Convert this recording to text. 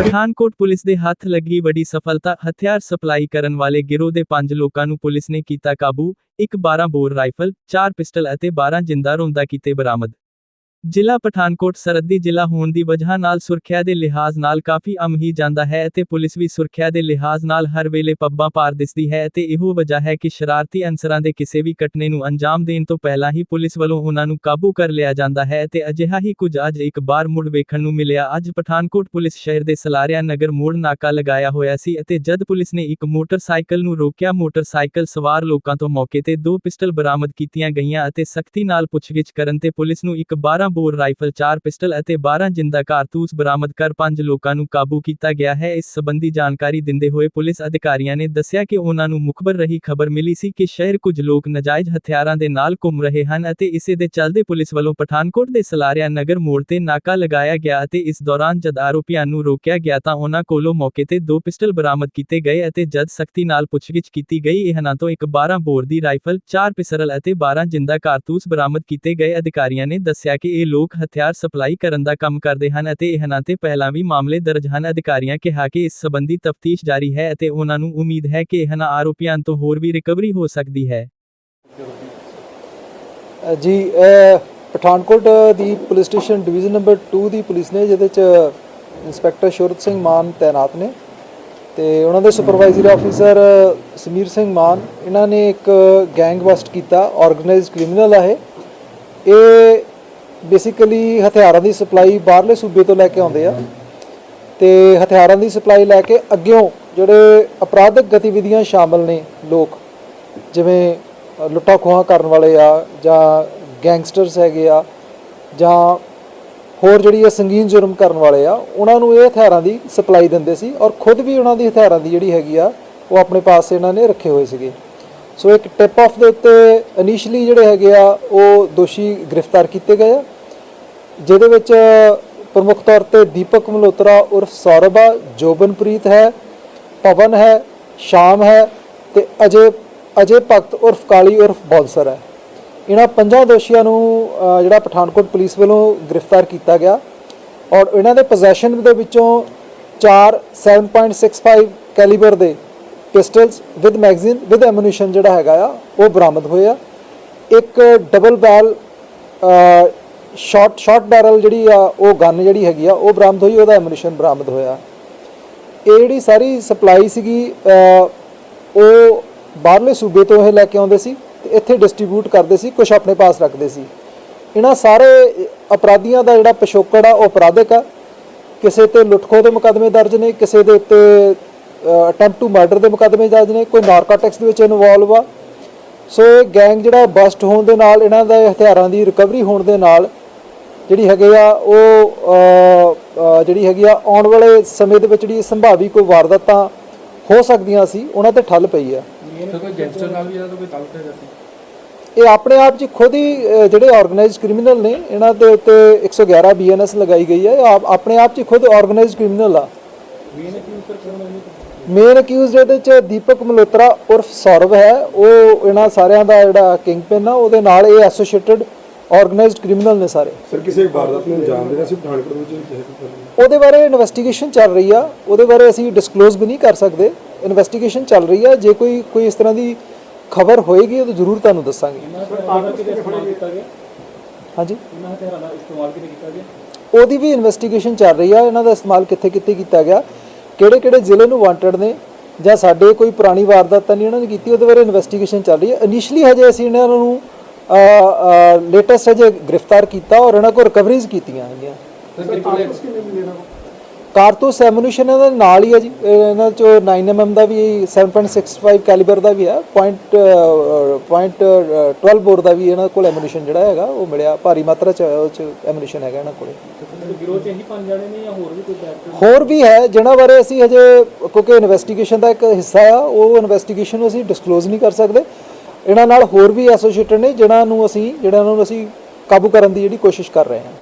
Pathankot police ਦੇ ਹੱਥ ਲੱਗੀ ਵੱਡੀ ਸਫਲਤਾ, ਹਥਿਆਰ ਸਪਲਾਈ ਕਰਨ ਵਾਲੇ ਗਿਰੋਹ ਦੇ 5 ਲੋਕਾਂ ਨੂੰ ਪੁਲਿਸ ਨੇ ਕੀਤਾ ਕਾਬੂ, ਇੱਕ 12 ਬੋਰ ਰਾਈਫਲ 4 ਪਿਸਟਲ ਅਤੇ 12 ਜਿੰਦਾ ਰੋਂਦਾ ਕੀਤੇ ਬਰਾਮਦ। ਜ਼ਿਲ੍ਹਾ ਪਠਾਨਕੋਟ ਸਰਹੱਦੀ ਜ਼ਿਲ੍ਹਾ ਹੋਣ ਦੀ ਵਜ੍ਹਾ ਨਾਲ ਸੁਰੱਖਿਆ ਦੇ ਲਿਹਾਜ਼ ਨਾਲ ਕਾਫੀ ਅਮ ਹੀ ਜਾਂਦਾ ਹੈ ਅਤੇ ਪੁਲਿਸ ਵੀ ਸੁਰੱਖਿਆ ਦੇ ਲਿਹਾਜ਼ ਨਾਲ ਹਰ ਵੇਲੇ ਪੱਬਾਂ ਪਾਰ ਦਿਸਦੀ ਹੈ ਅਤੇ ਇਹੋ ਵਜ੍ਹਾ ਹੈ ਕਿ ਸ਼ਰਾਰਤੀ ਅਨਸਰਾਂ ਦੇ ਕਿਸੇ ਵੀ ਘਟਨੇ ਨੂੰ ਅੰਜਾਮ ਦੇਣ ਤੋਂ ਪਹਿਲਾਂ ਹੀ ਪੁਲਿਸ ਵੱਲੋਂ ਉਹਨਾਂ ਨੂੰ ਕਾਬੂ ਕਰ ਲਿਆ ਜਾਂਦਾ ਹੈ ਅਤੇ ਅਜਿਹਾ ਹੀ ਕੁਝ ਅੱਜ ਇੱਕ ਬਾਰ ਮੁੜ ਵੇਖਣ ਨੂੰ ਮਿਲਿਆ। ਅੱਜ ਪਠਾਨਕੋਟ ਪੁਲਿਸ ਸ਼ਹਿਰ ਦੇ ਸਲਾਰਿਆ ਨਗਰ ਮੋੜ ਨਾਕਾ ਲਗਾਇਆ ਹੋਇਆ ਸੀ ਅਤੇ ਜਦ ਪੁਲਿਸ ਨੇ ਇੱਕ ਮੋਟਰਸਾਈਕਲ ਨੂੰ ਰੋਕਿਆ, ਮੋਟਰਸਾਈਕਲ ਸਵਾਰ ਲੋਕਾਂ ਤੋਂ ਮੌਕੇ ਤੇ ਦੋ ਪਿਸਟਲ ਬਰਾਮਦ ਕੀਤੀਆਂ ਗਈਆਂ ਅਤੇ ਸਖਤੀ ਨਾਲ ਪੁੱਛਗਿੱਛ ਕਰਨ ਤੇ ਪੁਲਿਸ ਨੂੰ ਇੱਕ 12 ਬੋਰ ਰਾਈਫਲ 4 ਪਿਸਟਲ ਅਤੇ 12 ਜਿੰਦਾ ਕਾਰਤੂਸ ਬਰਾਮਦ ਕਰ ਪੰਜ ਲੋਕਾਂ ਨੂੰ ਕਾਬੂ ਕੀਤਾ ਗਿਆ ਹੈ। ਇਸ ਸਬੰਧੀ ਜਾਣਕਾਰੀ ਦਿੰਦੇ ਹੋਏ ਪੁਲਿਸ ਅਧਿਕਾਰੀਆਂ ਨੇ ਦੱਸਿਆ ਕਿ ਉਹਨਾਂ ਨੂੰ ਮੁਖਬਰ ਰਹੀ ਖਬਰ ਮਿਲੀ ਸੀ ਕਿ ਸ਼ਹਿਰ ਕੁਝ ਲੋਕ ਨਜਾਇਜ਼ ਹਥਿਆਰਾਂ ਦੇ ਨਾਲ ਘੁੰਮ ਰਹੇ ਹਨ ਅਤੇ ਇਸੇ ਦੇ ਚੱਲਦੇ ਪੁਲਿਸ ਵੱਲੋਂ ਪਠਾਨਕੋਟ ਦੇ ਸਲਾਰਿਆ ਨਗਰ ਮੋੜ ਤੇ ਨਾਕਾ ਲਗਾਇਆ ਗਿਆ ਅਤੇ ਇਸ ਦੌਰਾਨ ਜਦ ਆਰੋਪੀਆਂ ਨੂੰ ਰੋਕਿਆ ਗਿਆ ਤਾਂ ਉਹਨਾਂ ਕੋਲੋਂ ਮੌਕੇ ਤੇ ਦੋ ਪਿਸਟਲ ਬਰਾਮਦ ਕੀਤੇ ਗਏ ਅਤੇ ਜਦ ਸਖਤੀ ਨਾਲ ਪੁੱਛਗਿੱਛ ਕੀਤੀ ਗਈ, ਇਹਨਾਂ ਤੋਂ ਇੱਕ 12 ਬੋਰ ਦੀ ਰਾਈਫਲ 4 ਪਿਸਟਲ ਅਤੇ 12 ਜਿੰਦਾ ਕਾਰਤੂਸ ਬਰਾਮਦ ਕੀਤੇ ਗਏ। ਅਧਿਕਾਰੀਆਂ ਨੇ ਦੱਸਿਆ ਕਿ ਇਹ ਲੋਕ ਹਥਿਆਰ ਸਪਲਾਈ ਕਰਨ ਦਾ ਕੰਮ ਕਰਦੇ ਹਨ ਅਤੇ ਇਹਨਾਂ ਤੇ ਪਹਿਲਾਂ ਵੀ ਮਾਮਲੇ ਦਰਜ ਹਨ। ਅਧਿਕਾਰੀਆਂ ਕਿਹਾ ਕਿ ਇਸ ਸਬੰਧੀ ਤਫਤੀਸ਼ ਜਾਰੀ ਹੈ ਅਤੇ ਉਹਨਾਂ ਨੂੰ ਉਮੀਦ ਹੈ ਕਿ ਇਹਨਾਂ ਆਰੋਪੀਆਂ ਤੋਂ ਹੋਰ ਵੀ ਰਿਕਵਰੀ ਹੋ ਸਕਦੀ ਹੈ। ਜੀ ਪਠਾਨਕੋਟ ਦੀ ਪੁਲਿਸ ਸਟੇਸ਼ਨ ਡਿਵੀਜ਼ਨ ਨੰਬਰ 2 ਦੀ ਪੁਲਿਸ ਨੇ, ਜਿਹਦੇ ਚ ਇੰਸਪੈਕਟਰ ਸ਼ੁਰਤ ਸਿੰਘ ਮਾਨ ਤਾਇਨਾਤ ਨੇ ਤੇ ਉਹਨਾਂ ਦੇ ਸੁਪਰਵਾਈਜ਼ਰ ਆਫੀਸਰ ਸਮੀਰ ਸਿੰਘ ਮਾਨ, ਇਹਨਾਂ ਨੇ ਇੱਕ ਗੈਂਗ ਬਸਟ ਕੀਤਾ ਆਰਗੇਨਾਈਜ਼ਡ ਕ੍ਰਿਮੀਨਲ ਆ ਇਹ। ਇਹ ਬੇਸਿਕਲੀ ਹਥਿਆਰਾਂ ਦੀ ਸਪਲਾਈ ਬਾਹਰਲੇ ਸੂਬੇ ਤੋਂ ਲੈ ਕੇ ਆਉਂਦੇ ਆ। ਤੇ ਹਥਿਆਰਾਂ ਦੀ ਸਪਲਾਈ ਲੈ ਕੇ ਅੱਗਿਓਂ ਜਿਹੜੇ ਅਪਰਾਧਿਕ ਗਤੀਵਿਧੀਆਂ ਸ਼ਾਮਲ ਨੇ ਲੋਕ ਜਿਵੇਂ ਅ, ਲੁੱਟਾਂ ਖੋਹਾਂ ਕਰਨ ਵਾਲੇ ਆ ਜਾਂ ਗੈਂਗਸਟਰਸ ਹੈਗੇ ਆ ਜਾਂ ਹੋਰ ਜਿਹੜੀ ਇਹ ਸੰਗੀਨ ਜੁਰਮ ਕਰਨ ਵਾਲੇ ਆ ਉਹਨਾਂ ਨੂੰ ਇਹ ਹਥਿਆਰਾਂ ਦੀ ਸਪਲਾਈ ਦਿੰਦੇ ਸੀ ਔਰ ਖੁਦ ਵੀ ਉਹਨਾਂ ਦੀ ਹਥਿਆਰਾਂ ਦੀ ਜਿਹੜੀ ਹੈਗੀ ਆ ਉਹ ਆਪਣੇ ਪਾਸ ਇਹਨਾਂ ਨੇ ਰੱਖੇ ਹੋਏ ਸੀਗੇ। ਸੋ ਇੱਕ ਟਿਪ ਆਫ ਦੇ ਉੱਤੇ ਇਨੀਸ਼ੀਅਲੀ ਜਿਹੜੇ ਹੈਗੇ ਆ, ਉਹ ਦੋਸ਼ੀ ਗ੍ਰਿਫਤਾਰ ਕੀਤੇ ਗਏ ਆ, ਜਿਹਦੇ ਵਿੱਚ ਪ੍ਰਮੁੱਖ ਤੌਰ ਤੇ ਦੀਪਕ ਮਲਹੋਤਰਾ ਉਰਫ ਸੌਰਭ ਆ ਜੋਬਨਪ੍ਰੀਤ ਹੈ, ਪਵਨ ਹੈ, ਸ਼ਾਮ ਹੈ ਤੇ ਅਜੇ ਅਜੇ ਭਗਤ ਉਰਫ ਕਾਲੀ ਉਰਫ ਬੌਲਸਰ ਹੈ। ਇਹਨਾਂ ਪੰਜਾਂ ਦੋਸ਼ੀਆਂ ਨੂੰ ਜਿਹੜਾ ਪਠਾਨਕੋਟ ਪੁਲਿਸ ਵੱਲੋਂ ਗ੍ਰਿਫਤਾਰ ਕੀਤਾ ਗਿਆ ਔਰ ਇਹਨਾਂ ਦੇ ਪੋਜੈਸ਼ਨ ਦੇ ਵਿੱਚੋਂ 4 7.65 ਕੈਲੀਬਰ ਦੇ pistols with magazine, with ammunition ਜਿਹੜਾ ਹੈਗਾ ਆ, ਉਹ ਬਰਾਮਦ ਹੋਏ ਆ। ਇੱਕ ਡਬਲ ਬੈਲ ਸ਼ਾਰਟ ਸ਼ਾਰਟ ਬੈਰਲ ਜਿਹੜੀ ਆ, ਉਹ ਗਨ ਜਿਹੜੀ ਹੈਗੀ ਆ, ਉਹ ਬਰਾਮਦ ਹੋਈ, ਉਹਦਾ ਐਮੂਨੀਸ਼ਨ ਬਰਾਮਦ ਹੋਇਆ। ਇਹ ਜਿਹੜੀ ਸਾਰੀ ਸਪਲਾਈ ਸੀਗੀ ਉਹ ਬਾਹਰਲੇ ਸੂਬੇ ਤੋਂ ਇਹ ਲੈ ਕੇ ਆਉਂਦੇ ਸੀ ਤੇ ਇੱਥੇ ਡਿਸਟ੍ਰੀਬਿਊਟ ਕਰਦੇ ਸੀ ਕੁਝ ਆਪਣੇ ਪਾਸ ਰੱਖਦੇ ਸੀ। ਇਹਨਾਂ ਸਾਰੇ ਅਪਰਾਧੀਆਂ ਦਾ ਜਿਹੜਾ ਪਿਛੋਕੜ ਆ, ਉਹ ਅਪਰਾਧਿਕ ਆ। ਕਿਸੇ ਤੇ ਲੁੱਟਖੋ ਦੇ ਮੁਕੱਦਮੇ ਦਰਜ ਨੇ, ਕਿਸੇ ਦੇ ਉੱਤੇ ਅਟੈਂਪਟ ਟੂ ਮਰਡਰ ਦੇ ਮੁਕੱਦਮੇ ਦਰਜ ਨੇ ਕੋਈ ਨਾਰਕੋਟਿਕਸ ਦੇ ਵਿੱਚ ਇਨਵੋਲਵ ਆ। ਸੋ ਇਹ ਗੈਂਗ ਜਿਹੜਾ ਬਸਟ ਹੋਣ ਦੇ ਨਾਲ ਇਹਨਾਂ ਦੇ ਹਥਿਆਰਾਂ ਦੀ ਰਿਕਵਰੀ ਹੋਣ ਦੇ ਨਾਲ ਜਿਹੜੀ ਹੈਗੇ ਆ ਉਹ ਜਿਹੜੀ ਹੈਗੀ ਆ ਆਉਣ ਵਾਲੇ ਸਮੇਂ ਦੇ ਵਿੱਚ ਜਿਹੜੀ ਸੰਭਾਵੀ ਕੋਈ ਵਾਰਦਾਤਾਂ ਹੋ ਸਕਦੀਆਂ ਸੀ ਉਹਨਾਂ ਤੇ ਠੱਲ ਪਈ ਆ। ਕੋਈ ਗੈਂਗਸਟਰ ਨਾਲ ਵੀ ਇਹਦਾ ਕੋਈ ਤਾਲੁਕ ਹੈਗਾ ਸੀ? ਇਹ ਆਪਣੇ ਆਪ 'ਚ ਖੁਦ ਹੀ ਜਿਹੜੇ ਆਰਗੇਨਾਈਜ਼ਡ ਕ੍ਰਿਮੀਨਲ ਨੇ ਇਹਨਾਂ ਦੇ ਉੱਤੇ 111 ਬੀਐਨਐਸ ਲਗਾਈ ਗਈ ਹੈ ਆਪਣੇ ਆਪ 'ਚ ਖੁਦ ਆਰਗੇਨਾਈਜ਼ਡ ਕ੍ਰਿਮੀਨਲ ਆ। ਮੇਨ ਅਕਿਊਜ਼ਡ ਇਹਦੇ 'ਚ ਦੀਪਕ ਮਲਹੋਤਰਾ ਉਰਫ ਸੌਰਵ ਹੈ। ਉਹ ਇਹਨਾਂ ਸਾਰਿਆਂ ਦਾ ਜਿਹੜਾ ਕਿੰਗ ਪਿਨ ਆ ਉਹਦੇ ਨਾਲ ਇਹ ਐਸੋਸੀਏਟਡ ਆਰਗੇਨਾਈਜ਼ਡ ਕ੍ਰਿਮੀਨਲ ਨੇ ਸਾਰੇ। ਸਰ ਕਿਸੇ ਵਾਰਦਾਤ ਨੂੰ ਅੰਜਾਮ ਦੇਣਾ ਸੀ ਪਠਾਨਕੋਟ ਵਿੱਚ ਉਹਦੇ ਬਾਰੇ ਇਨਵੈਸਟੀਗੇਸ਼ਨ ਚੱਲ ਰਹੀ ਆ। ਉਹਦੇ ਬਾਰੇ ਅਸੀਂ ਡਿਸਕਲੋਜ਼ ਵੀ ਨਹੀਂ ਕਰ ਸਕਦੇ। ਇਨਵੈਸਟੀਗੇਸ਼ਨ ਚੱਲ ਰਹੀ ਆ। ਜੇ ਕੋਈ ਕੋਈ ਇਸ ਤਰ੍ਹਾਂ ਦੀ ਖਬਰ ਹੋਏਗੀ ਤਾਂ ਜ਼ਰੂਰ ਤੁਹਾਨੂੰ ਦੱਸਾਂਗੇ। ਹਾਂਜੀ? ਇਹਨਾਂ ਹਥਿਆਰਾਂ ਦਾ ਇਸਤੇਮਾਲ ਕਿਤੇ ਕੀਤਾ ਗਿਆ? ਉਹਦੀ ਵੀ ਇਨਵੈਸਟੀਗੇਸ਼ਨ ਚੱਲ ਰਹੀ ਆ। ਇਹਨਾਂ ਦਾ ਇਸਤੇਮਾਲ ਕਿੱਥੇ ਕਿੱਥੇ ਕੀਤਾ ਗਿਆ? ਕਿਹੜੇ ਕਿਹੜੇ ਜ਼ਿਲ੍ਹੇ ਨੂੰ ਵਾਂਟਡ ਨੇ? ਜਾਂ ਸਾਡੇ ਕੋਈ ਪੁਰਾਣੀ ਵਾਰਦਾਤ ਤਾਂ ਨਹੀਂ ਇਹਨਾਂ ਨੇ ਕੀਤੀ? ਉਹਦੇ ਬਾਰੇ ਇਨਵੈਸਟੀਗੇਸ਼ਨ ਚੱਲ ਰਹੀ ਹੈ। ਇਨੀਸ਼ੀਅਲੀ ਹਜੇ ਅਸੀਂ ਇਹਨਾਂ ਨੂੰ ਲੇਟੈਸਟ ਹਜੇ ਗ੍ਰਿਫਤਾਰ ਕੀਤਾ ਔਰ ਇਹਨਾਂ ਕੋਲ ਰਿਕਵਰੀਜ਼ ਕੀਤੀਆਂ ਹੈਗੀਆਂ। ਕਾਰਤੂਸ ਐਮੂਨੀਸ਼ਨ ਇਹਦੇ ਨਾਲ ਹੀ ਹੈ ਜੀ। ਇਹ ਇਹਨਾਂ ਚੋਂ 9mm ਦਾ ਵੀ 7.65 ਕੈਲੀਬਰ ਦਾ ਵੀ ਹੈ। ਪੁਆਇੰਟ ਪੁਆਇੰਟ 12 ਬੋਰ ਦਾ ਵੀ ਇਹਨਾਂ ਕੋਲ ਐਮੂਨੀਸ਼ਨ ਜਿਹੜਾ ਹੈਗਾ ਉਹ ਮਿਲਿਆ। ਭਾਰੀ ਮਾਤਰਾ ਚ ਉਹ ਚ ਐਮੂਨੀਸ਼ਨ ਹੈਗਾ ਇਹਨਾਂ ਕੋਲੇ। ਗਿਰੋਹ ਚ ਇਹੀ ਪੰਜ ਜਾਣੇ ਨੇ ਜਾਂ ਹੋਰ ਵੀ ਕੋਈ ਬੈਕ ਹੋਰ ਵੀ ਹੈ, ਜਿਹਨਾਂ ਬਾਰੇ ਅਸੀਂ ਹਜੇ, ਕਿਉਂਕਿ ਇਨਵੈਸਟੀਗੇਸ਼ਨ ਦਾ ਇੱਕ ਹਿੱਸਾ ਆ, ਉਹ ਇਨਵੈਸਟੀਗੇਸ਼ਨ ਨੂੰ ਅਸੀਂ ਡਿਸਕਲੋਜ਼ ਨਹੀਂ ਕਰ ਸਕਦੇ। ਇਹਨਾਂ ਨਾਲ ਹੋਰ ਵੀ ਐਸੋਸੀਏਟਡ ਨੇ, ਜਿਹਨਾਂ ਨੂੰ ਅਸੀਂ ਜਿਹੜਾ ਨੂੰ ਅਸੀਂ ਕਾਬੂ ਕਰਨ ਦੀ ਜਿਹੜੀ ਕੋਸ਼ਿਸ਼ ਕਰ ਰਹੇ ਹਾਂ।